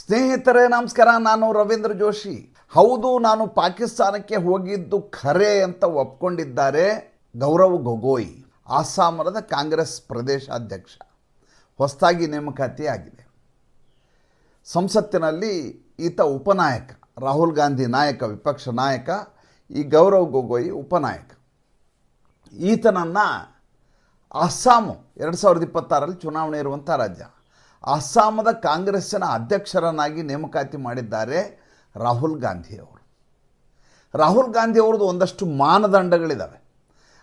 ಸ್ನೇಹಿತರೇ, ನಮಸ್ಕಾರ. ನಾನು ರವೀಂದ್ರ ಜೋಶಿ. ಹೌದು, ನಾನು ಪಾಕಿಸ್ತಾನಕ್ಕೆ ಹೋಗಿದ್ದು ಖರೆ ಅಂತ ಒಪ್ಕೊಂಡಿದ್ದಾರೆ ಗೌರವ್ ಗೊಗೋಯ್ ಆಸಾಮರದ ಕಾಂಗ್ರೆಸ್ ಪ್ರದೇಶಾಧ್ಯಕ್ಷ. ಹೊಸದಾಗಿ ನೇಮಕಾತಿ ಆಗಿದೆ ಸಂಸತ್ತಿನಲ್ಲಿ ಈತ ಉಪನಾಯಕ, ರಾಹುಲ್ ಗಾಂಧಿ ನಾಯಕ, ವಿಪಕ್ಷ ನಾಯಕ, ಈ ಗೌರವ್ ಗೊಗೋಯ್ ಉಪನಾಯಕ. ಈತನನ್ನು ಅಸ್ಸಾಮು ಎರಡು ಸಾವಿರದ ಇಪ್ಪತ್ತಾರಲ್ಲಿ ಚುನಾವಣೆ ಇರುವಂಥ ರಾಜ್ಯ. ಅಸ್ಸಾಮದ ಕಾಂಗ್ರೆಸ್ಸಿನ ಅಧ್ಯಕ್ಷರನ್ನಾಗಿ ನೇಮಕಾತಿ ಮಾಡಿದ್ದಾರೆ ರಾಹುಲ್ ಗಾಂಧಿಯವರು. ರಾಹುಲ್ ಗಾಂಧಿ ಅವ್ರದ್ದು ಒಂದಷ್ಟು ಮಾನದಂಡಗಳಿದ್ದಾವೆ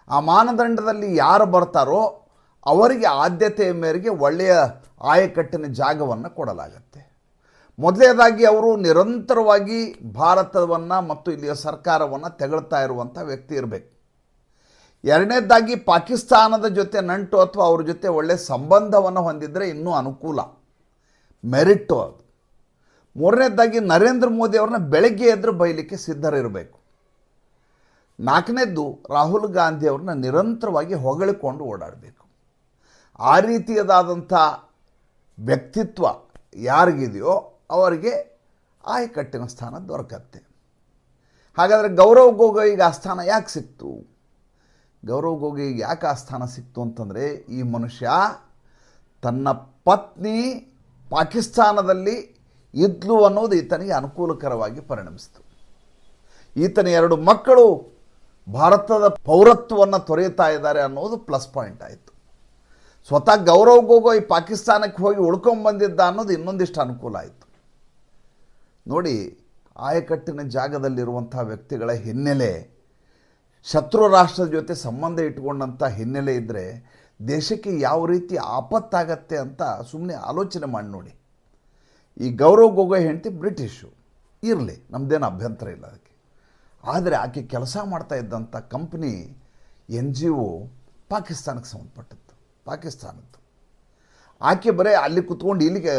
ಆ ಮಾನದಂಡದಲ್ಲಿ ಯಾರು ಬರ್ತಾರೋ ಅವರಿಗೆ ಆದ್ಯತೆಯ ಮೇರೆಗೆ ಒಳ್ಳೆಯ ಆಯಕಟ್ಟಿನ ಜಾಗವನ್ನು ಕೊಡಲಾಗುತ್ತೆ. ಮೊದಲನೇದಾಗಿ ಅವರು ನಿರಂತರವಾಗಿ ಭಾರತವನ್ನು ಮತ್ತು ಇಲ್ಲಿಯ ಸರ್ಕಾರವನ್ನು ತೆಗಳ್ತಾ ಇರುವಂಥ ವ್ಯಕ್ತಿ ಇರಬೇಕು. ಎರಡನೇದಾಗಿ ಪಾಕಿಸ್ತಾನದ ಜೊತೆ ನಂಟು ಅಥವಾ ಅವ್ರ ಜೊತೆ ಒಳ್ಳೆಯ ಸಂಬಂಧವನ್ನು ಹೊಂದಿದರೆ ಇನ್ನೂ ಅನುಕೂಲ. ಮೆರಿಟ್ಟು ಅದು. ಮೂರನೇದಾಗಿ ನರೇಂದ್ರ ಮೋದಿ ಅವ್ರನ್ನ ಬೆಳಗ್ಗೆ ಎದ್ರು ಬೈಲಿಕ್ಕೆ ಸಿದ್ಧರಿರಬೇಕು. ನಾಲ್ಕನೇದ್ದು ರಾಹುಲ್ ಗಾಂಧಿ ಅವ್ರನ್ನ ನಿರಂತರವಾಗಿ ಹೊಗಳಿಕೊಂಡು ಓಡಾಡಬೇಕು. ಆ ರೀತಿಯದಾದಂಥ ವ್ಯಕ್ತಿತ್ವ ಯಾರಿಗಿದೆಯೋ ಅವರಿಗೆ ಆಯಕಟ್ಟಿನ ಸ್ಥಾನ ದೊರಕತ್ತೆ. ಹಾಗಾದರೆ ಗೌರವ್ ಗೊಗೋಯಿಗೆ ಆ ಸ್ಥಾನ ಯಾಕೆ ಸಿಕ್ತು? ಗೌರವ್ ಗೋಗಿ ಯಾಕೆ ಆ ಸ್ಥಾನ ಸಿಕ್ತು ಅಂತಂದರೆ, ಈ ಮನುಷ್ಯ ತನ್ನ ಪತ್ನಿ ಪಾಕಿಸ್ತಾನದಲ್ಲಿ ಇದ್ಲು ಅನ್ನೋದು ಈತನಿಗೆ ಅನುಕೂಲಕರವಾಗಿ ಪರಿಣಮಿಸಿತು. ಈತನ ಎರಡು ಮಕ್ಕಳು ಭಾರತದ ಪೌರತ್ವವನ್ನು ತೊರೆಯುತ್ತಾ ಇದ್ದಾರೆ ಅನ್ನೋದು ಪ್ಲಸ್ ಪಾಯಿಂಟ್ ಆಯಿತು. ಸ್ವತಃ ಗೌರವ್ ಗೊಗೋಯ್ ಪಾಕಿಸ್ತಾನಕ್ಕೆ ಹೋಗಿ ಉಳ್ಕೊಂಬಂದಿದ್ದ ಅನ್ನೋದು ಇನ್ನೊಂದಿಷ್ಟು ಅನುಕೂಲ ಆಯಿತು. ನೋಡಿ, ಆಯಕಟ್ಟಿನ ಜಾಗದಲ್ಲಿರುವಂಥ ವ್ಯಕ್ತಿಗಳ ಹಿನ್ನೆಲೆ ಶತ್ರು ರಾಷ್ಟ್ರದ ಜೊತೆ ಸಂಬಂಧ ಇಟ್ಕೊಂಡಂಥ ಹಿನ್ನೆಲೆ ಇದ್ದರೆ ದೇಶಕ್ಕೆ ಯಾವ ರೀತಿ ಆಪತ್ತಾಗತ್ತೆ ಅಂತ ಸುಮ್ಮನೆ ಆಲೋಚನೆ ಮಾಡಿ ನೋಡಿ. ಈ ಗೌರವ್ ಗೊಗೋಯ್ ಹೆಂಡತಿ ಬ್ರಿಟಿಷು. ಇರಲಿ ನಮ್ಮದೇನು ಅಭ್ಯಂತರ ಇಲ್ಲ ಅದಕ್ಕೆ. ಆದರೆ ಆಕೆ ಕೆಲಸ ಮಾಡ್ತಾ ಇದ್ದಂಥ ಕಂಪ್ನಿ ಎನ್ ಜಿ ಒ ಪಾಕಿಸ್ತಾನಕ್ಕೆ ಸಂಬಂಧಪಟ್ಟದ್ದು, ಪಾಕಿಸ್ತಾನದ್ದು. ಆಕೆ ಬರೀ ಅಲ್ಲಿ ಕುತ್ಕೊಂಡು ಇಲ್ಲಿಗೆ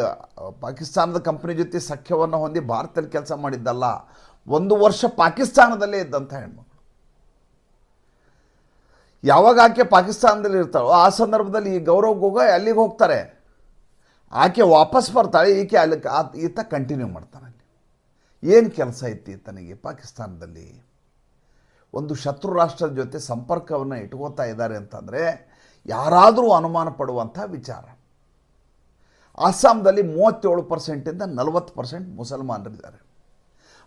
ಪಾಕಿಸ್ತಾನದ ಕಂಪ್ನಿ ಜೊತೆ ಸಖ್ಯವನ್ನು ಹೊಂದಿ ಭಾರತದಲ್ಲಿ ಕೆಲಸ ಮಾಡಿದ್ದಲ್ಲ, ಒಂದು ವರ್ಷ ಪಾಕಿಸ್ತಾನದಲ್ಲೇ ಇದ್ದಂಥ ಹೆಣ್ಮಗಳು ಯಾವಾಗ ಆಕೆ ಪಾಕಿಸ್ತಾನದಲ್ಲಿ ಇರ್ತಾಳೋ ಆ ಸಂದರ್ಭದಲ್ಲಿ ಈ ಗೌರವ್ ಗೊಗೋಯ್ ಅಲ್ಲಿಗೆ ಹೋಗ್ತಾರೆ. ಆಕೆ ವಾಪಸ್ ಬರ್ತಾಳೆ, ಈಕೆ ಅಲ್ಲಿ ಈತ ಕಂಟಿನ್ಯೂ ಮಾಡ್ತಾನೆ ಅಲ್ಲಿ. ಏನು ಕೆಲಸ ಇತ್ತು ತನಗೆ ಪಾಕಿಸ್ತಾನದಲ್ಲಿ? ಒಂದು ಶತ್ರು ರಾಷ್ಟ್ರದ ಜೊತೆ ಸಂಪರ್ಕವನ್ನು ಇಟ್ಕೋತಾ ಇದ್ದಾರೆ ಅಂತಂದರೆ ಯಾರಾದರೂ ಅನುಮಾನ ಪಡುವಂಥ ವಿಚಾರ. ಅಸ್ಸಾಂದಲ್ಲಿ ಮೂವತ್ತೇಳು ಪರ್ಸೆಂಟಿಂದ ನಲವತ್ತು ಪರ್ಸೆಂಟ್ ಮುಸಲ್ಮಾನರಿದ್ದಾರೆ.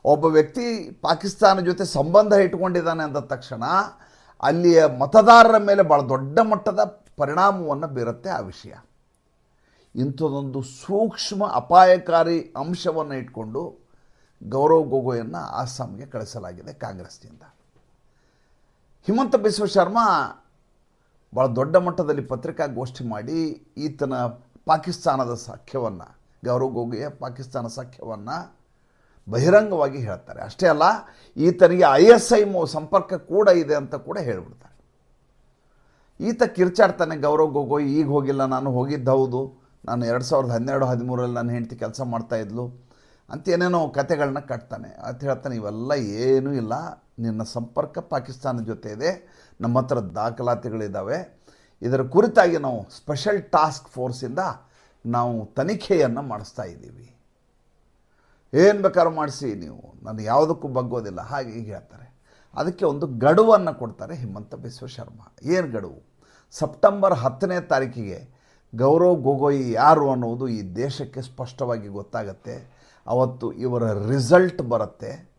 ಒಬ್ಬ ವ್ಯಕ್ತಿ ಪಾಕಿಸ್ತಾನ ಜೊತೆ ಸಂಬಂಧ ಇಟ್ಕೊಂಡಿದ್ದಾನೆ ಅಂದ ತಕ್ಷಣ ಅಲ್ಲಿಯ ಮತದಾರರ ಮೇಲೆ ಭಾಳ ದೊಡ್ಡ ಮಟ್ಟದ ಪರಿಣಾಮವನ್ನು ಬೀರುತ್ತೆ ಆ ವಿಷಯ. ಇಂಥದ್ದೊಂದು ಸೂಕ್ಷ್ಮ ಅಪಾಯಕಾರಿ ಅಂಶವನ್ನು ಇಟ್ಕೊಂಡು ಗೌರವ್ ಗೊಗೋಯನ್ನು ಅಸ್ಸಾಂಗೆ ಕಳಿಸಲಾಗಿದೆ ಕಾಂಗ್ರೆಸ್ನಿಂದ. ಹಿಮಂತ ಬಿಸ್ವ ಶರ್ಮಾ ಭಾಳ ದೊಡ್ಡ ಮಟ್ಟದಲ್ಲಿ ಪತ್ರಿಕಾಗೋಷ್ಠಿ ಮಾಡಿ ಈತನ ಪಾಕಿಸ್ತಾನದ ಸಖ್ಯವನ್ನು, ಗೌರವ್ ಗೊಗೋಯ ಪಾಕಿಸ್ತಾನ ಸಖ್ಯವನ್ನು ಬಹಿರಂಗವಾಗಿ ಹೇಳ್ತಾರೆ. ಅಷ್ಟೇ ಅಲ್ಲ, ಈತನಿಗೆ ಐ ಎಸ್ ಐ ಸಂಪರ್ಕ ಕೂಡ ಇದೆ ಅಂತ ಕೂಡ ಹೇಳ್ಬಿಡ್ತಾರೆ. ಈತ ಕಿರ್ಚಾಡ್ತಾನೆ, ಗೌರವ್ ಗೊಗೋಯ್, ಈಗ ಹೋಗಿಲ್ಲ, ನಾನು ಹೋಗಿದ್ದು ಹೌದು. ನಾನು ಎರಡು ಸಾವಿರದ ಹನ್ನೆರಡು ಹದಿಮೂರಲ್ಲಿ ನನ್ನ ಹೆಂಡತಿ ಕೆಲಸ ಮಾಡ್ತಾ ಇದ್ಲು. ಅಂತ ಏನೇನೋ ಕತೆಗಳನ್ನ ಕಟ್ತಾನೆ. ಅಂತ ಹೇಳ್ತಾನೆ, ಇವೆಲ್ಲ ಏನೂ ಇಲ್ಲ. ನಿನ್ನ ಸಂಪರ್ಕ ಪಾಕಿಸ್ತಾನದ ಜೊತೆ ಇದೆ. ನಮ್ಮ ಹತ್ರ ದಾಖಲಾತಿಗಳಿದ್ದಾವೆ ಇದರ ಕುರಿತಾಗಿ ನಾವು ಸ್ಪೆಷಲ್ ಟಾಸ್ಕ್ ಫೋರ್ಸಿಂದ ನಾವು ತನಿಖೆಯನ್ನು ಮಾಡಿಸ್ತಾ ಇದ್ದೀವಿ. ಏನು ಬೇಕಾದ್ರೂ ಮಾಡಿಸಿ, ನೀವು. ನಾನು ಯಾವುದಕ್ಕೂ ಬಗ್ಗೋದಿಲ್ಲ. ಹಾಗೆ ಹೀಗೆ ಹೇಳ್ತಾರೆ. ಅದಕ್ಕೆ ಒಂದು ಗಡುವನ್ನು ಕೊಡ್ತಾರೆ ಹಿಮಂತ ಬಿಸ್ವ ಶರ್ಮ. ಏನು ಗಡುವು? ಸೆಪ್ಟೆಂಬರ್ ಹತ್ತನೇ ತಾರೀಕಿಗೆ ಗೌರವ್ ಗೊಗೋಯಿ ಯಾರು ಅನ್ನೋದು ಈ ದೇಶಕ್ಕೆ ಸ್ಪಷ್ಟವಾಗಿ ಗೊತ್ತಾಗತ್ತೆ. ಅವತ್ತು ಇವರ ರಿಸಲ್ಟ್ ಬರುತ್ತೆ.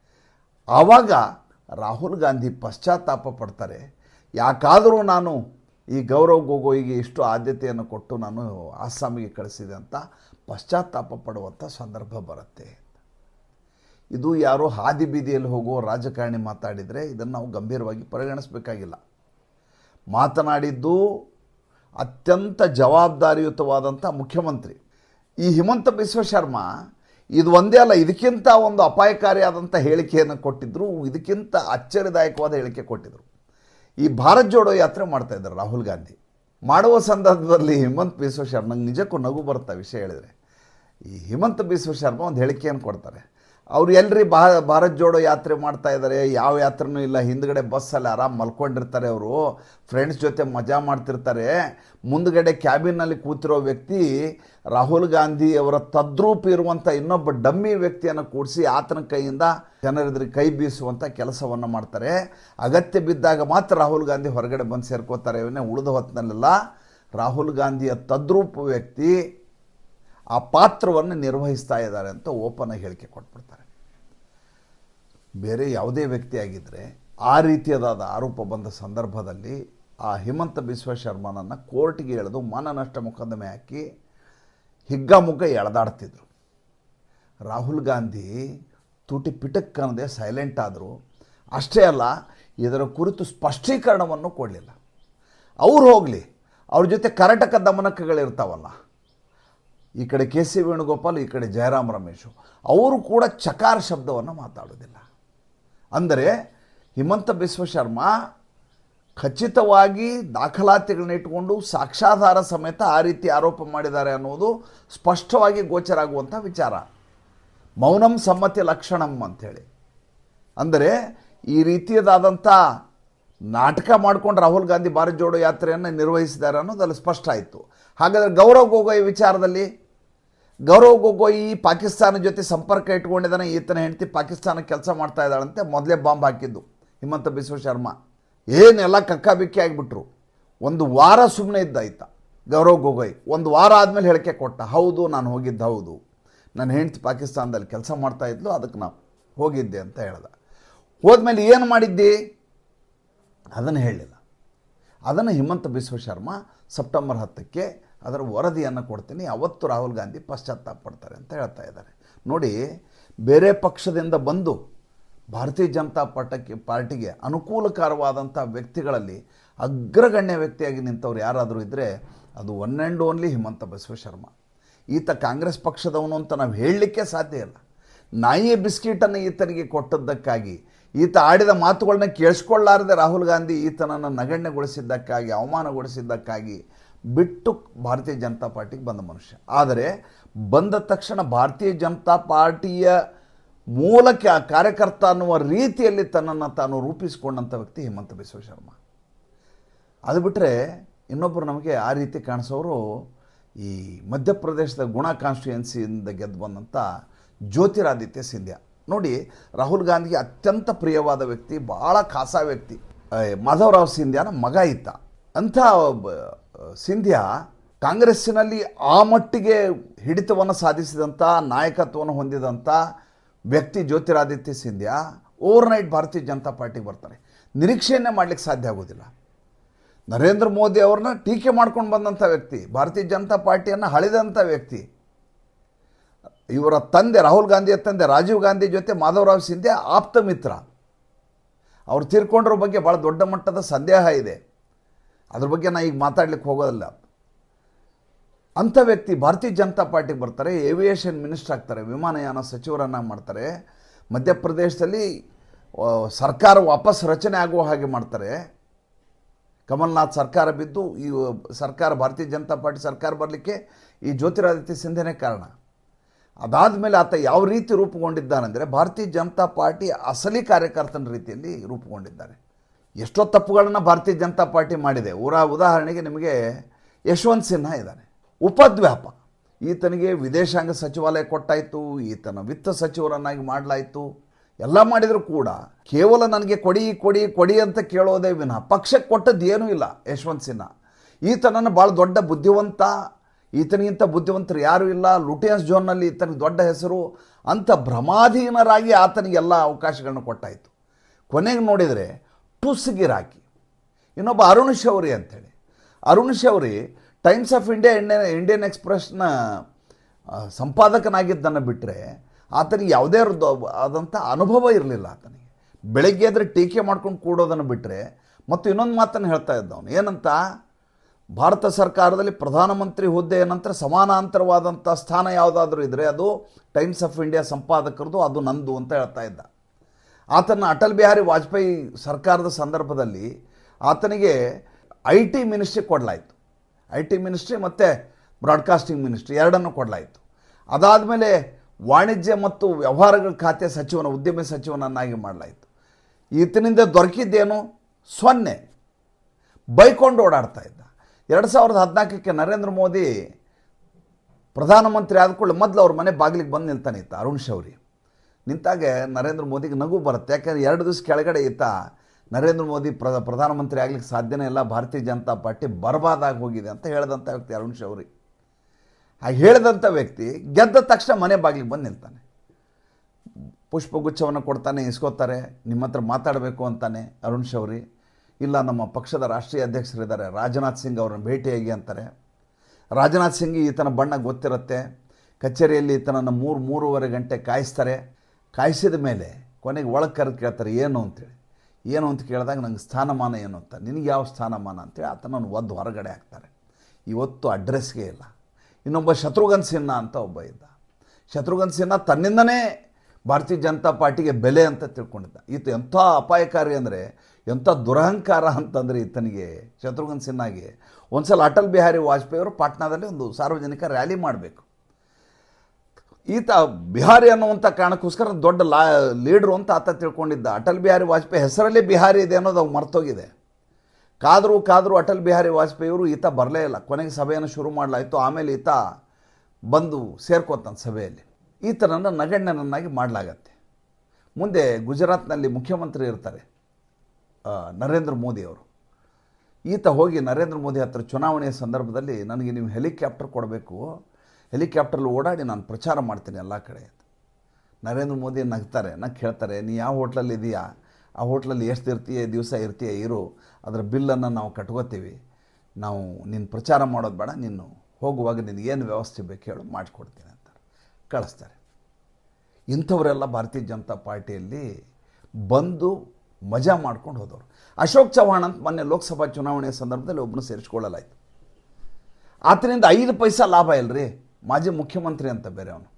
ಆವಾಗ ರಾಹುಲ್ ಗಾಂಧಿ ಪಶ್ಚಾತ್ತಾಪ ಪಡ್ತಾರೆ. ಯಾಕಾದರೂ ನಾನು ಈ ಗೌರವ್ ಗೊಗೋಯಿಗೆ ಇಷ್ಟು ಆದ್ಯತೆಯನ್ನು ಕೊಟ್ಟು ನಾನು ಅಸ್ಸಾಮಿಗೆ ಕಳಿಸಿದೆ ಅಂತ ಪಶ್ಚಾತ್ತಾಪ ಪಡುವಂಥ ಸಂದರ್ಭ ಬರುತ್ತೆ. ಇದು ಯಾರೋ ಹಾದಿ ಬೀದಿಯಲ್ಲಿ ಹೋಗೋ ರಾಜಕಾರಣಿ ಮಾತಾಡಿದರೆ ಇದನ್ನು ನಾವು ಗಂಭೀರವಾಗಿ ಪರಿಗಣಿಸಬೇಕಾಗಿಲ್ಲ. ಮಾತನಾಡಿದ್ದು ಅತ್ಯಂತ ಜವಾಬ್ದಾರಿಯುತವಾದಂಥ ಮುಖ್ಯಮಂತ್ರಿ. ಈ ಹಿಮಂತ ಬಿಸ್ವ ಶರ್ಮ ಇದು ಒಂದೇ ಅಲ್ಲ, ಇದಕ್ಕಿಂತ ಒಂದು ಅಪಾಯಕಾರಿಯಾದಂಥ ಹೇಳಿಕೆಯನ್ನು ಕೊಟ್ಟಿದ್ದರು ಇದಕ್ಕಿಂತ ಅಚ್ಚರಿದಾಯಕವಾದ ಹೇಳಿಕೆ ಕೊಟ್ಟಿದ್ದರು ಈ ಭಾರತ್ ಜೋಡೋ ಯಾತ್ರೆ ಮಾಡ್ತಾ ಇದ್ದಾರೆ ರಾಹುಲ್ ಗಾಂಧಿ. ಮಾಡುವ ಸಂದರ್ಭದಲ್ಲಿ ಹಿಮಂತ್ ಬಿಸ್ವ ಶರ್ಮ ನಿಜಕ್ಕೂ ನಗು ಬರುತ್ತೆ ವಿಷಯ ಹೇಳಿದರೆ. ಈ ಹಿಮಂತ ಬಿಸ್ವ ಶರ್ಮಾ ಒಂದು ಹೇಳಿಕೆಯನ್ನು ಕೊಡ್ತಾರೆ. ಅವ್ರು ಎಲ್ಲರಿ ಭಾರತ್ ಜೋಡೋ ಯಾತ್ರೆ ಮಾಡ್ತಾ ಇದ್ದಾರೆ ಯಾವ ಯಾತ್ರೆನೂ ಇಲ್ಲ, ಹಿಂದ್ಗಡೆ ಬಸ್ಸಲ್ಲಿ ಆರಾಮ್ ಮಲ್ಕೊಂಡಿರ್ತಾರೆ ಅವರು ಫ್ರೆಂಡ್ಸ್ ಜೊತೆ ಮಜಾ ಮಾಡ್ತಿರ್ತಾರೆ. ಮುಂದ್ಗಡೆ ಕ್ಯಾಬಿನ್ನಲ್ಲಿ ಕೂತಿರೋ ವ್ಯಕ್ತಿ ರಾಹುಲ್ ಗಾಂಧಿ ಅವರ ತದ್ರೂಪ ಇರುವಂಥ ಇನ್ನೊಬ್ಬ ಡಮ್ಮಿ ವ್ಯಕ್ತಿಯನ್ನು ಕೂಡಿಸಿ ಆತನ ಕೈಯಿಂದ ಜನರಿದ್ರೆ ಕೈ ಬೀಸುವಂಥ ಕೆಲಸವನ್ನು ಮಾಡ್ತಾರೆ. ಅಗತ್ಯ ಬಿದ್ದಾಗ ಮಾತ್ರ ರಾಹುಲ್ ಗಾಂಧಿ ಹೊರಗಡೆ ಬಂದು ಸೇರ್ಕೋತಾರೆ. ಇವನ್ನೇ ಉಳಿದ ಹೊತ್ತಿನಲ್ಲೆಲ್ಲ ರಾಹುಲ್ ಗಾಂಧಿಯ ತದ್ರೂಪ ವ್ಯಕ್ತಿ ಆ ಪಾತ್ರವನ್ನು ನಿರ್ವಹಿಸ್ತಾ ಇದ್ದಾರೆ ಅಂತ ಓಪನ್ ಆಗಿ ಹೇಳಿಕೆ ಕೊಟ್ಬಿಡ್ತಾರೆ. ಬೇರೆ ಯಾವುದೇ ವ್ಯಕ್ತಿ ಆಗಿದ್ದರೆ ಆ ರೀತಿಯಾದ ಆರೋಪ ಬಂದ ಸಂದರ್ಭದಲ್ಲಿ ಆ ಹಿಮಂತ ಬಿಸ್ವ ಶರ್ಮನನ್ನು ಕೋರ್ಟ್ಗೆ ಎಳೆದು ಮಾನನಷ್ಟ ಮೊಕದ್ದಮೆ ಹಾಕಿ ಹಿಗ್ಗಾಮುಗ್ಗ ಎಳೆದಾಡ್ತಿದ್ರು. ರಾಹುಲ್ ಗಾಂಧಿ ತುಟಿ ಪಿಟಕ್ಕನ್ನದೆ ಸೈಲೆಂಟ್ ಆದರು. ಅಷ್ಟೇ ಅಲ್ಲ, ಇದರ ಕುರಿತು ಸ್ಪಷ್ಟೀಕರಣವನ್ನು ಕೊಡಲಿಲ್ಲ. ಅವ್ರು ಹೋಗಲಿ, ಅವ್ರ ಜೊತೆ ಕರ್ನಾಟಕ ದಮನಕಗಳಿರ್ತಾವಲ್ಲ ಈ ಕಡೆ ಕೆ ಸಿ ವೇಣುಗೋಪಾಲ್, ಈ ಕಡೆ ಜಯರಾಮ್ ರಮೇಶು. ಅವರು ಕೂಡ ಚಕಾರ ಶಬ್ದವನ್ನು ಮಾತಾಡೋದಿಲ್ಲ ಅಂದರೆ ಹಿಮಂತ ಬಿಸ್ವ ಶರ್ಮಾ ಖಚಿತವಾಗಿ ದಾಖಲಾತಿಗಳನ್ನ ಇಟ್ಟುಕೊಂಡು ಸಾಕ್ಷಾಧಾರ ಸಮೇತ ಆ ರೀತಿ ಆರೋಪ ಮಾಡಿದ್ದಾರೆ ಅನ್ನೋದು ಸ್ಪಷ್ಟವಾಗಿ ಗೋಚರ ಆಗುವಂಥ ವಿಚಾರ. ಮೌನಂ ಸಮ್ಮತಿ ಲಕ್ಷಣಂ ಅಂಥೇಳಿ. ಅಂದರೆ ಈ ರೀತಿಯದಾದಂಥ ನಾಟಕ ಮಾಡ್ಕೊಂಡು ರಾಹುಲ್ ಗಾಂಧಿ ಭಾರತ್ ಜೋಡೋ ಯಾತ್ರೆಯನ್ನು ನಿರ್ವಹಿಸಿದ್ದಾರೆ ಅನ್ನೋದು ಅಲ್ಲಿ ಸ್ಪಷ್ಟ ಆಯಿತು. ಹಾಗಾದರೆ ಗೌರವ್ ಗೊಗೊಯ್ ವಿಚಾರದಲ್ಲಿ ಗೌರವ್ ಗೊಗೋಯ್ ಪಾಕಿಸ್ತಾನ ಜೊತೆ ಸಂಪರ್ಕ ಇಟ್ಕೊಂಡಿದ್ದಾನೆ. ಈತನ ಹೆಂಡತಿ ಪಾಕಿಸ್ತಾನ ಕೆಲಸ ಮಾಡ್ತಾ ಇದ್ದಾಳಂತೆ. ಮೊದಲೇ ಬಾಂಬ್ ಹಾಕಿದ್ದು ಹಿಮಂತ ಬಿಸ್ವ ಶರ್ಮಾ. ಏನೆಲ್ಲ ಕಕ್ಕಾಬಿಕ್ಕಿ ಆಗಿಬಿಟ್ರು. ಒಂದು ವಾರ ಸುಮ್ಮನೆ ಇದ್ದ ಆಯ್ತ ಗೌರವ್ ಗೊಗೋಯ್. ಒಂದು ವಾರ ಆದಮೇಲೆ ಹೇಳಿಕೆ ಕೊಟ್ಟ, ಹೌದು, ನಾನು ಹೋಗಿದ್ದೆ, ಹೌದು. ನನ್ನ ಹೆಂಡತಿ ಪಾಕಿಸ್ತಾನದಲ್ಲಿ ಕೆಲಸ ಮಾಡ್ತಾ ಇದ್ಲು, ಅದಕ್ಕೆ ನಾವು ಹೋಗಿದ್ದೆ ಅಂತ ಹೇಳ್ದ. ಹೋದ್ಮೇಲೆ ಏನು ಮಾಡಿದ್ದಿ? ಅದನ್ನು ಹೇಳಿಲ್ಲ. ಅದನ್ನು ಹಿಮಂತ ಬಿಸ್ವ ಶರ್ಮಾ ಸೆಪ್ಟೆಂಬರ್ ಹತ್ತಕ್ಕೆ ಅದರ ವರದಿಯನ್ನು ಕೊಡ್ತೀನಿ. ಅವತ್ತು ರಾಹುಲ್ ಗಾಂಧಿ ಪಶ್ಚಾತ್ತಾಪ ಪಡ್ತಾರೆ ಅಂತ ಹೇಳ್ತಾ ಇದ್ದಾರೆ. ನೋಡಿ, ಬೇರೆ ಪಕ್ಷದಿಂದ ಬಂದು ಭಾರತೀಯ ಜನತಾ ಪಾರ್ಟಕ್ಕೆ, ಪಾರ್ಟಿಗೆ ಅನುಕೂಲಕರವಾದಂಥ ವ್ಯಕ್ತಿಗಳಲ್ಲಿ ಅಗ್ರಗಣ್ಯ ವ್ಯಕ್ತಿಯಾಗಿ ನಿಂತವ್ರು ಯಾರಾದರೂ ಇದ್ದರೆ ಅದು one and only Himanta Biswa Sarma. ಈತ ಕಾಂಗ್ರೆಸ್ ಪಕ್ಷದವನು ಅಂತ ನಾವು ಹೇಳಲಿಕ್ಕೆ ಸಾಧ್ಯ ಇಲ್ಲ. ನಾಯಿ ಬಿಸ್ಕಿಟನ್ನು ಈತನಿಗೆ ಕೊಟ್ಟದ್ದಕ್ಕಾಗಿ, ಈತ ಆಡಿದ ಮಾತುಗಳನ್ನ ಕೇಳಿಸ್ಕೊಳ್ಳಾರದೆ ರಾಹುಲ್ ಗಾಂಧಿ ಈತನನ್ನು ನಗಣ್ಯಗೊಳಿಸಿದ್ದಕ್ಕಾಗಿ, ಅವಮಾನಗೊಳಿಸಿದ್ದಕ್ಕಾಗಿ ಬಿಟ್ಟು ಭಾರತೀಯ ಜನತಾ ಪಾರ್ಟಿಗೆ ಬಂದ ಮನುಷ್ಯ. ಆದರೆ ಬಂದ ತಕ್ಷಣ ಭಾರತೀಯ ಜನತಾ ಪಾರ್ಟಿಯ ಮೂಲಕ ಕಾರ್ಯಕರ್ತ ಅನ್ನುವ ರೀತಿಯಲ್ಲಿ ತನ್ನನ್ನು ತಾನು ರೂಪಿಸಿಕೊಂಡಂಥ ವ್ಯಕ್ತಿ ಹಿಮಂತ ಬಿಸ್ವ ಶರ್ಮಾ. ಅದು ಬಿಟ್ಟರೆ ಇನ್ನೊಬ್ಬರು ನಮಗೆ ಆ ರೀತಿ ಕಾಣಿಸೋರು ಈ ಮಧ್ಯಪ್ರದೇಶದ ಗುಣ ಕಾನ್ಸ್ಟಿಟ್ಯುಯೆನ್ಸಿಯಿಂದ ಗೆದ್ದು ಬಂದಂಥ ಜ್ಯೋತಿರಾದಿತ್ಯ ಸಿಂಧ್ಯಾ. ನೋಡಿ, ರಾಹುಲ್ ಗಾಂಧಿಗೆ ಅತ್ಯಂತ ಪ್ರಿಯವಾದ ವ್ಯಕ್ತಿ ಭಾಳ ಖಾಸಾ ವ್ಯಕ್ತಿ. ಮಾಧವರಾವ್ ಸಿಂಧ್ಯಾನ ಮಗ ಇತ್ತ ಅಂಥ ಸಿಂಧ್ಯಾ ಕಾಂಗ್ರೆಸ್ಸಿನಲ್ಲಿ ಆ ಮಟ್ಟಿಗೆ ಹಿಡಿತವನ್ನು ಸಾಧಿಸಿದಂಥ ನಾಯಕತ್ವವನ್ನು ಹೊಂದಿದಂಥ ವ್ಯಕ್ತಿ ಜ್ಯೋತಿರಾದಿತ್ಯ ಸಿಂಧ್ಯಾ ಓವರ್ನೈಟ್ ಭಾರತೀಯ ಜನತಾ ಪಾರ್ಟಿಗೆ ಬರ್ತಾರೆ. ನಿರೀಕ್ಷೆಯನ್ನೇ ಮಾಡಲಿಕ್ಕೆ ಸಾಧ್ಯ ಆಗೋದಿಲ್ಲ. ನರೇಂದ್ರ ಮೋದಿ ಅವ್ರನ್ನ ಟೀಕೆ ಮಾಡ್ಕೊಂಡು ಬಂದಂಥ ವ್ಯಕ್ತಿ, ಭಾರತೀಯ ಜನತಾ ಪಾರ್ಟಿಯನ್ನು ಹಳಿದಂಥ ವ್ಯಕ್ತಿ, ಇವರ ತಂದೆ ರಾಹುಲ್ ಗಾಂಧಿಯ ತಂದೆ ರಾಜೀವ್ ಗಾಂಧಿ ಜೊತೆ ಮಾಧವರಾವ್ ಸಿಂಧ್ಯಾ ಆಪ್ತ ಮಿತ್ರ. ಅವ್ರು ತೀರ್ಕೊಂಡ್ರ ಬಗ್ಗೆ ಭಾಳ ದೊಡ್ಡ ಮಟ್ಟದ ಸಂದೇಹ ಇದೆ. ಅದ್ರ ಬಗ್ಗೆ ನಾ ಈಗ ಮಾತಾಡ್ಲಿಕ್ಕೆ ಹೋಗೋದಿಲ್ಲ. ಅಂಥ ವ್ಯಕ್ತಿ ಭಾರತೀಯ ಜನತಾ ಪಾರ್ಟಿಗೆ ಬರ್ತಾರೆ ಏವಿಯೇಷನ್ ಮಿನಿಸ್ಟರ್ ಆಗ್ತಾರೆ, ವಿಮಾನಯಾನ ಸಚಿವರನ್ನಾಗಿ ಮಾಡ್ತಾರೆ, ಮಧ್ಯಪ್ರದೇಶದಲ್ಲಿ ಸರ್ಕಾರ ವಾಪಸ್ ರಚನೆ ಆಗುವ ಹಾಗೆ ಮಾಡ್ತಾರೆ. ಕಮಲ್ನಾಥ್ ಸರ್ಕಾರ ಬಿದ್ದು, ಈ, ಸರ್ಕಾರ, ಭಾರತೀಯ ಜನತಾ ಪಾರ್ಟಿ ಸರ್ಕಾರ ಬರಲಿಕ್ಕೆ ಈ ಜ್ಯೋತಿರಾದಿತ್ಯ ಸಿಂಧೆನೇ ಕಾರಣ. ಅದಾದ ಮೇಲೆ ಆತ ಯಾವ ರೀತಿ ರೂಪುಗೊಂಡಿದ್ದಾನೆಂದರೆ, ಭಾರತೀಯ ಜನತಾ ಪಾರ್ಟಿ ಅಸಲಿ ಕಾರ್ಯಕರ್ತನ ರೀತಿಯಲ್ಲಿ ರೂಪುಗೊಂಡಿದ್ದಾನೆ ಎಷ್ಟೋ ತಪ್ಪುಗಳನ್ನು ಭಾರತೀಯ ಜನತಾ ಪಾರ್ಟಿ ಮಾಡಿದೆ. ಊರ ಉದಾಹರಣೆಗೆ ನಿಮಗೆ ಯಶವಂತ್ ಸಿನ್ಹಾ ಇದ್ದಾನೆ. ಉಪದ್ವ್ಯಾಪ. ಈತನಿಗೆ ವಿದೇಶಾಂಗ ಸಚಿವಾಲಯ ಕೊಟ್ಟಾಯಿತು, ಈತನ ವಿತ್ತ ಸಚಿವರನ್ನಾಗಿ ಮಾಡಲಾಯಿತು, ಎಲ್ಲ ಮಾಡಿದರೂ ಕೂಡ ಕೇವಲ ನನಗೆ ಕೊಡಿ ಕೊಡಿ ಕೊಡಿ ಅಂತ ಕೇಳೋದೇ ವಿನಃ ಪಕ್ಷಕ್ಕೆ ಕೊಟ್ಟದ್ದು ಏನೂ ಇಲ್ಲ ಯಶವಂತ್ ಸಿನ್ಹಾ. ಈತನನ್ನು ಭಾಳ ದೊಡ್ಡ ಬುದ್ಧಿವಂತ, ಈತನಿಗಿಂತ ಬುದ್ಧಿವಂತರು ಯಾರೂ ಇಲ್ಲ, ಲುಟಿಯನ್ಸ್ ಜೋನ್ನಲ್ಲಿ ಈತನಿಗೆ ದೊಡ್ಡ ಹೆಸರು ಅಂತ ಭ್ರಮಾಧೀನರಾಗಿ ಆತನಿಗೆಲ್ಲ ಅವಕಾಶಗಳನ್ನು ಕೊಟ್ಟಾಯಿತು. ಕೊನೆಗೆ ನೋಡಿದರೆ ಟುಸ್ಗಿರಾಕಿ ಇನ್ನೊಬ್ಬ ಅರುಣ್ ಶೌರಿ ಅಂಥೇಳಿ Arun Shourie Times of India Indian Indian ಎಕ್ಸ್ಪ್ರೆಸ್ನ ಸಂಪಾದಕನಾಗಿದ್ದನ್ನು ಬಿಟ್ಟರೆ ಆತನಿಗೆ ಯಾವುದೇ ಆದಂಥ ಅನುಭವ ಇರಲಿಲ್ಲ ಆತನಿಗೆ. ಬೆಳಗ್ಗೆ ಆದರೆ ಟೀಕೆ ಮಾಡ್ಕೊಂಡು ಕೂಡೋದನ್ನು ಬಿಟ್ಟರೆ ಮತ್ತು ಇನ್ನೊಂದು ಮಾತನ್ನು ಹೇಳ್ತಾ ಇದ್ದವನು. ಏನಂತ? ಭಾರತ ಸರ್ಕಾರದಲ್ಲಿ ಪ್ರಧಾನಮಂತ್ರಿ ಹುದ್ದೆಯ ನಂತರ ಸಮಾನಾಂತರವಾದಂಥ ಸ್ಥಾನ ಯಾವುದಾದ್ರೂ ಇದ್ದರೆ ಅದು ಟೈಮ್ಸ್ ಆಫ್ ಇಂಡಿಯಾ ಸಂಪಾದಕರದು, ಅದು ನಂದು ಅಂತ ಹೇಳ್ತಾ ಇದ್ದ. ಆತನ ಅಟಲ್ ಬಿಹಾರಿ ವಾಜಪೇಯಿ ಸರ್ಕಾರದ ಸಂದರ್ಭದಲ್ಲಿ ಆತನಿಗೆ ಐ ಟಿ ಮಿನಿಸ್ಟ್ರಿ ಕೊಡಲಾಯಿತು. ಐ ಟಿ ಮಿನಿಸ್ಟ್ರಿ ಮತ್ತು ಬ್ರಾಡ್ಕಾಸ್ಟಿಂಗ್ ಮಿನಿಸ್ಟ್ರಿ ಎರಡನ್ನು ಕೊಡಲಾಯಿತು. ಅದಾದಮೇಲೆ ವಾಣಿಜ್ಯ ಮತ್ತು ವ್ಯವಹಾರಗಳ ಖಾತೆ ಸಚಿವನ, ಉದ್ಯಮ ಸಚಿವನನ್ನಾಗಿ ಮಾಡಲಾಯಿತು. ಈತನಿಂದ ದೊರಕಿದ್ದೇನು? ಸೊನ್ನೆ. ಬೈಕೊಂಡು ಓಡಾಡ್ತಾ ಇದ್ದ. ಎರಡು ಸಾವಿರದ ಹದಿನಾಲ್ಕಕ್ಕೆ ನರೇಂದ್ರ ಮೋದಿ ಪ್ರಧಾನಮಂತ್ರಿ ಆದ ಕೂಡಲೇ ಮೊದಲು ಅವ್ರ ಮನೆ ಬಾಗಿಲಿಗೆ ಬಂದು ನಿಲ್ತಾನೆ ಇತ್ತ ಅರುಣ್ ಶೌರಿ. ನಿಂತಾಗ ನರೇಂದ್ರ ಮೋದಿಗೆ ನಗು ಬರುತ್ತೆ. ಯಾಕಂದ್ರೆ ಎರಡು ದಿವಸ ಕೆಳಗಡೆ ಈತ ನರೇಂದ್ರ ಮೋದಿ ಪ್ರ, ಪ್ರಧಾನಮಂತ್ರಿ ಆಗ್ಲಿಕ್ಕೆ ಸಾಧ್ಯನೇ ಇಲ್ಲ. ಭಾರತೀಯ ಜನತಾ ಪಾರ್ಟಿ ಬರ್ಬಾದಾಗಿ ಹೋಗಿದೆ ಅಂತ ಹೇಳಿದಂಥ ವ್ಯಕ್ತಿ ಅರುಣ್ ಶೌರಿ. ಹಾಗೆ ಹೇಳಿದಂಥ ವ್ಯಕ್ತಿ ಗೆದ್ದ ತಕ್ಷಣ ಮನೆ ಬಾಗಿಲಿಗೆ ಬಂದು ನಿಲ್ತಾನೆ. ಪುಷ್ಪಗುಚ್ಛವನ್ನು ಕೊಡ್ತಾನೆ, ಇಸ್ಕೋತಾರೆ, ನಿಮ್ಮ ಹತ್ರ ಮಾತಾಡಬೇಕು ಅಂತಾನೆ ಅರುಣ್ ಶೌರಿ. ಇಲ್ಲ, ನಮ್ಮ ಪಕ್ಷದ ರಾಷ್ಟ್ರೀಯ ಅಧ್ಯಕ್ಷರಿದ್ದಾರೆ. ರಾಜನಾಥ್ ಸಿಂಗ್ ಅವ್ರನ್ನ ಭೇಟಿಯಾಗಿ ಅಂತಾರೆ. ರಾಜನಾಥ್ ಸಿಂಗ್ ಈತನ ಬಣ್ಣ ಗೊತ್ತಿರುತ್ತೆ. ಕಚೇರಿಯಲ್ಲಿ ಈತನನ್ನು ಮೂರು, ಮೂರುವರೆ ಗಂಟೆ ಕಾಯಿಸ್ತಾರೆ. ಕಾಯಿಸಿದ ಮೇಲೆ ಕೊನೆಗೆ ಒಳಗೆ ಕರೆದು ಕೇಳ್ತಾರೆ, ಏನು ಅಂತೇಳಿ. ಏನು ಅಂತ ಕೇಳಿದಾಗ ನಂಗೆ ಸ್ಥಾನಮಾನ ಏನು ಅಂತ. ನಿನಗೆ ಯಾವ ಸ್ಥಾನಮಾನ? ಅಂತೇಳಿ ಆತನನ್ನು ಒದ್ದು ಹೊರಗಡೆ ಹಾಕ್ತಾರೆ. ಇವತ್ತು ಅಡ್ರೆಸ್ಗೆ ಇಲ್ಲ. ಇನ್ನೊಬ್ಬ ಶತ್ರುಘ್ನ ಸಿನ್ಹಾ ಅಂತ ಒಬ್ಬ ಇದ್ದ. ಶತ್ರುಘ್ನ ಸಿನ್ಹಾ ತನ್ನಿಂದನೇ ಭಾರತೀಯ ಜನತಾ ಪಾರ್ಟಿಗೆ ಬೆಲೆ ಅಂತ ತಿಳ್ಕೊಂಡಿದ್ದ. ಈತ ಎಂಥ ಅಪಾಯಕಾರಿ ಅಂದರೆ, ಎಂಥ ದುರಹಂಕಾರ ಅಂತಂದರೆ ಈತನಿಗೆ, ಶತ್ರುಘ್ನ ಸಿನ್ಹಾಗೆ. ಒಂದ್ಸಲ ಅಟಲ್ ಬಿಹಾರಿ ವಾಜಪೇಯಿ ಅವರು ಪಾಟ್ನಾದಲ್ಲಿ ಒಂದು ಸಾರ್ವಜನಿಕ ರ್ಯಾಲಿ ಮಾಡಬೇಕು. ಈತ ಬಿಹಾರಿ ಅನ್ನುವಂಥ ಕಾರಣಕ್ಕೋಸ್ಕರ ದೊಡ್ಡ ಲಾ, ಲೀಡ್ರು ಅಂತ ಆತ ತಿಳ್ಕೊಂಡಿದ್ದ. ಅಟಲ್ ಬಿಹಾರಿ ವಾಜಪೇಯಿ ಹೆಸರಲ್ಲೇ ಬಿಹಾರಿ ಇದೆ ಅನ್ನೋದು ಅವ್ರು ಮರ್ತೋಗಿದೆ. ಕಾದರೂ ಕಾದರೂ ಅಟಲ್ ಬಿಹಾರಿ ವಾಜಪೇಯಿಯವರು ಈತ ಬರಲೇ ಇಲ್ಲ. ಕೊನೆಗೆ ಸಭೆಯನ್ನು ಶುರು ಮಾಡಲಾಯಿತು. ಆಮೇಲೆ ಈತ ಬಂದು ಸೇರ್ಕೋತಾನೆ ಸಭೆಯಲ್ಲಿ. ಈತನನ್ನು ನಗಣ್ಯನನ್ನಾಗಿ ಮಾಡಲಾಗತ್ತೆ. ಮುಂದೆ ಗುಜರಾತ್ನಲ್ಲಿ ಮುಖ್ಯಮಂತ್ರಿ ಇರ್ತಾರೆ ನರೇಂದ್ರ ಮೋದಿ ಅವರು. ಈತ ಹೋಗಿ ನರೇಂದ್ರ ಮೋದಿ ಹತ್ರ ಚುನಾವಣೆಯ ಸಂದರ್ಭದಲ್ಲಿ, ನನಗೆ ನೀವು ಹೆಲಿಕಾಪ್ಟರ್ ಕೊಡಬೇಕು. ಹೆಲಿಕಾಪ್ಟ್ರಲ್ಲಿ ಓಡಾಡಿ ನಾನು ಪ್ರಚಾರ ಮಾಡ್ತೀನಿ ಎಲ್ಲ ಕಡೆ ನರೇಂದ್ರ ಮೋದಿ ನಗ್ತಾರೆ, ನಗ್ ಕೇಳ್ತಾರೆ ನೀ ಯಾವ ಹೋಟ್ಲಲ್ಲಿ ಇದೆಯಾ? ಆ ಹೋಟ್ಲಲ್ಲಿ ಎಷ್ಟು ಇರ್ತೀಯ? ದಿವಸ ಇರ್ತೀಯ? ಇರು. ಅದರ ಬಿಲ್ಲನ್ನು ನಾವು ಕಟ್ಕೋತೀವಿ. ನಾವು ನಿನ್ನ ಪ್ರಚಾರ ಮಾಡೋದು ಬೇಡ, ನೀನು ಹೋಗುವಾಗ ನಿನಗೇನು ವ್ಯವಸ್ಥೆ ಬೇಕು ಹೇಳು, ಮಾಡಿಕೊಡ್ತೀನಿ ಅಂತ ಕಳಿಸ್ತಾರೆ. ಇಂಥವರೆಲ್ಲ ಭಾರತೀಯ ಜನತಾ ಪಾರ್ಟಿಯಲ್ಲಿ ಬಂದು ಮಜಾ ಮಾಡ್ಕೊಂಡು ಹೋದವರು. ಅಶೋಕ್ ಚವ್ಹಾಣ್ ಅಂತ ಮೊನ್ನೆ ಲೋಕಸಭಾ ಚುನಾವಣೆಯ ಸಂದರ್ಭದಲ್ಲಿ ಒಬ್ಬನು ಸೇರಿಸ್ಕೊಳ್ಳಲಾಯಿತು. ಆತನಿಂದ ಐದು ಪೈಸಾ ಲಾಭ ಇಲ್ರಿ? ಮಾಜಿ ಮುಖ್ಯಮಂತ್ರಿ ಅಂತ ಬೇರೆ ಅವನು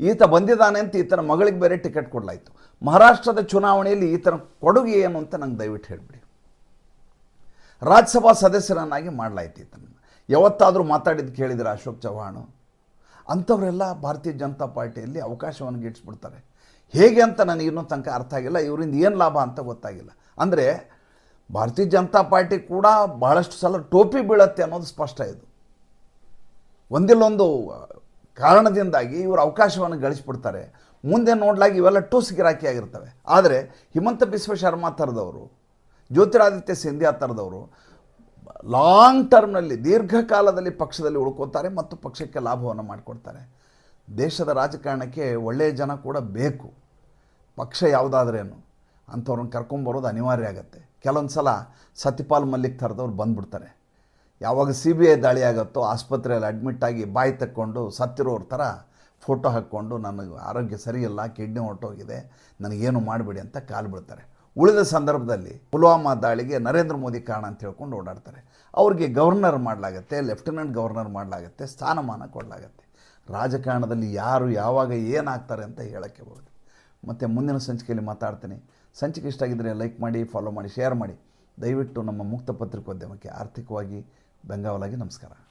ಈತ ಬಂದಿದ್ದಾನೆ ಅಂತ ಈತನ ಮಗಳಿಗೆ ಬೇರೆ ಟಿಕೆಟ್ ಕೊಡಲಾಯಿತು. ಮಹಾರಾಷ್ಟ್ರದ ಚುನಾವಣೆಯಲ್ಲಿ ಈತನ ಕೊಡುಗೆ ಏನು ಅಂತ ನಂಗೆ ದಯವಿಟ್ಟು ಹೇಳಿಬಿಡಿ. ರಾಜ್ಯಸಭಾ ಸದಸ್ಯರನ್ನಾಗಿ ಮಾಡಲಾಯಿತು ಈತನನ್ನು. ಯಾವತ್ತಾದರೂ ಮಾತಾಡಿದ್ದು ಕೇಳಿದರೆ ಅಶೋಕ್ ಚವ್ಹಾಣ್? ಅಂಥವರೆಲ್ಲ ಭಾರತೀಯ ಜನತಾ ಪಾರ್ಟಿಯಲ್ಲಿ ಅವಕಾಶವನ್ನು ಗಿಟ್ಸ್ಬಿಡ್ತಾರೆ. ಹೇಗೆ ಅಂತ ನನಗಿನ್ನೂ ತನಕ ಅರ್ಥ ಆಗಿಲ್ಲ. ಇವರಿಂದ ಏನು ಲಾಭ ಅಂತ ಗೊತ್ತಾಗಿಲ್ಲ. ಅಂದರೆ ಭಾರತೀಯ ಜನತಾ ಪಾರ್ಟಿ ಕೂಡ ಬಹಳಷ್ಟು ಸಲ ಟೋಪಿ ಬೀಳತ್ತೆ ಅನ್ನೋದು ಸ್ಪಷ್ಟ ಇದು. ಒಂದಿಲ್ಲೊಂದು ಕಾರಣದಿಂದಾಗಿ ಇವರು ಅವಕಾಶವನ್ನು ಗಳಿಸಿಬಿಡ್ತಾರೆ. ಮುಂದೆ ನೋಡ್ಲಾಗಿ ಇವೆಲ್ಲ ಟೂಸ್ ಗಿರಾಕಿ ಆಗಿರ್ತವೆ. ಆದರೆ ಹಿಮಂತ ಬಿಸ್ವ ಶರ್ಮಾ ಥರದವರು, ಜ್ಯೋತಿರಾದಿತ್ಯ ಸಿಂಧ್ಯಾ ಥರದವರು ಲಾಂಗ್ ಟರ್ಮ್ನಲ್ಲಿ ದೀರ್ಘಕಾಲದಲ್ಲಿ ಪಕ್ಷದಲ್ಲಿ ಉಳ್ಕೋತಾರೆ ಮತ್ತು ಪಕ್ಷಕ್ಕೆ ಲಾಭವನ್ನು ಮಾಡಿಕೊಡ್ತಾರೆ. ದೇಶದ ರಾಜಕಾರಣಕ್ಕೆ ಒಳ್ಳೆಯ ಜನ ಕೂಡ ಬೇಕು. ಪಕ್ಷ ಯಾವುದಾದ್ರೇನು ಅಂಥವ್ರನ್ನ ಕರ್ಕೊಂಬರೋದು ಅನಿವಾರ್ಯ ಆಗುತ್ತೆ. ಕೆಲವೊಂದು ಸಲ ಸತ್ಯಪಾಲ್ ಮಲ್ಲಿಕ್ ಥರದವ್ರು ಬಂದ್ಬಿಡ್ತಾರೆ. ಯಾವಾಗ ಸಿ ಬಿ ಐ ದಾಳಿ ಆಗುತ್ತೋ ಆಸ್ಪತ್ರೆಯಲ್ಲಿ ಅಡ್ಮಿಟ್ ಆಗಿ ಬಾಯಿ ತಕ್ಕೊಂಡು ಸತ್ತಿರೋರ ಥರ ಫೋಟೋ ಹಾಕ್ಕೊಂಡು ನನಗೆ ಆರೋಗ್ಯ ಸರಿಯಿಲ್ಲ ಕಿಡ್ನಿ ಹೊರಟೋಗಿದೆ, ನನಗೇನು ಮಾಡಬೇಡಿ ಅಂತ ಕಾಲು ಬಿಡ್ತಾರೆ ಉಳಿದ ಸಂದರ್ಭದಲ್ಲಿ ಪುಲ್ವಾಮಾ ದಾಳಿಗೆ ನರೇಂದ್ರ ಮೋದಿ ಕಾರಣ ಅಂತ ಹೇಳ್ಕೊಂಡು ಓಡಾಡ್ತಾರೆ. ಅವ್ರಿಗೆ ಗವರ್ನರ್ ಮಾಡಲಾಗತ್ತೆ ಲೆಫ್ಟಿನೆಂಟ್ ಗವರ್ನರ್ ಮಾಡಲಾಗತ್ತೆ, ಸ್ಥಾನಮಾನ ಕೊಡಲಾಗತ್ತೆ. ರಾಜಕಾರಣದಲ್ಲಿ ಯಾರು ಯಾವಾಗ ಏನಾಗ್ತಾರೆ ಅಂತ ಹೇಳೋಕ್ಕೆ ಬರುತ್ತೆ ಮತ್ತು ಮುಂದಿನ ಸಂಚಿಕೆಯಲ್ಲಿ ಮಾತಾಡ್ತೀನಿ. ಸಂಚಿಕೆ ಇಷ್ಟ ಆಗಿದ್ದರೆ ಲೈಕ್ ಮಾಡಿ ಫಾಲೋ ಮಾಡಿ ಶೇರ್ ಮಾಡಿ. ದಯವಿಟ್ಟು ನಮ್ಮ ಮುಕ್ತ ಪತ್ರಿಕೋದ್ಯಮಕ್ಕೆ ಆರ್ಥಿಕವಾಗಿ ಬೆಂಗಾವಲಾಗಿ ನಮಸ್ಕಾರ.